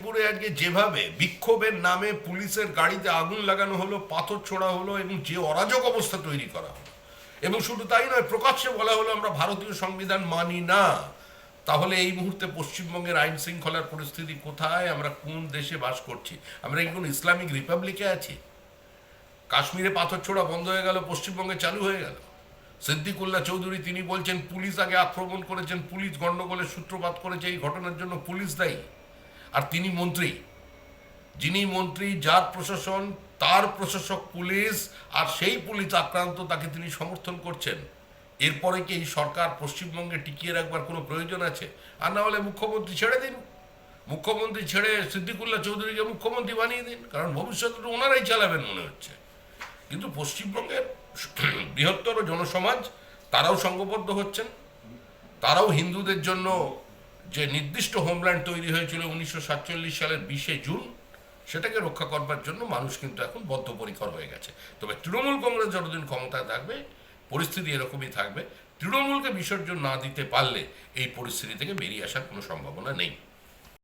পুরে আজকে যেভাবে বিক্ষোভের নামে পুলিশের গাড়িতে আগুন লাগানো হলো, পাথর ছোড়া হলো, এবং যে অরাজক অবস্থা তৈরি করা হলো, এবং শুধু তাই নয়, প্রকাশ্যে বলা হলো আমরা ভারতীয় সংবিধান মানি না। তাহলে এই মুহূর্তে পশ্চিমবঙ্গের আইন শৃঙ্খলার পরিস্থিতি কোথায়? আমরা কোন দেশে বাস করছি? আমরা কি কোনো ইসলামিক রিপাবলিকে আছি? কাশ্মীরে পাথর ছোড়া বন্ধ হয়ে গেল, পশ্চিমবঙ্গে চালু হয়ে গেল। সিদ্দিকুল্লাহ চৌধুরী তিনি বলছেন, পুলিশ আগে আক্রমণ করেছেন, পুলিশ গণ্ডগোলের সূত্রপাত করেছে, এই ঘটনার জন্য পুলিশ দায়ী। আর তিনি মন্ত্রী। যিনি মন্ত্রী, যার প্রশাসন, তার প্রশাসক পুলিশ, আর সেই পুলিশ আক্রান্ত, তাকে তিনি সমর্থন করছেন। এরপরে কি এই সরকার পশ্চিমবঙ্গে টিকিয়ে রাখবার কোনো প্রয়োজন আছে? আর না হলে মুখ্যমন্ত্রী ছেড়ে দিন। মুখ্যমন্ত্রী ছেড়ে সিদ্দিকুল্লাহ চৌধুরীকে মুখ্যমন্ত্রী বানিয়ে দিন, কারণ ভবিষ্যতে ওনারাই চালাবেন মনে হচ্ছে। কিন্তু পশ্চিমবঙ্গের বৃহত্তর জনসমাজ, তারাও সংঘবদ্ধ হচ্ছেন। তারাও হিন্দুদের জন্য যে নির্দিষ্ট হোমল্যান্ড তৈরি হয়েছিল উনিশশো সাতচল্লিশ সালের বিশে জুন, সেটাকে রক্ষা করবার জন্য মানুষ কিন্তু এখন বদ্ধপরিকর হয়ে গেছে। তবে তৃণমূল কংগ্রেস যতদিন ক্ষমতায় থাকবে, পরিস্থিতি এরকমই থাকবে। তৃণমূলকে বিসর্জন না দিতে পারলে এই পরিস্থিতি থেকে বেরিয়ে আসার কোনো সম্ভাবনা নেই।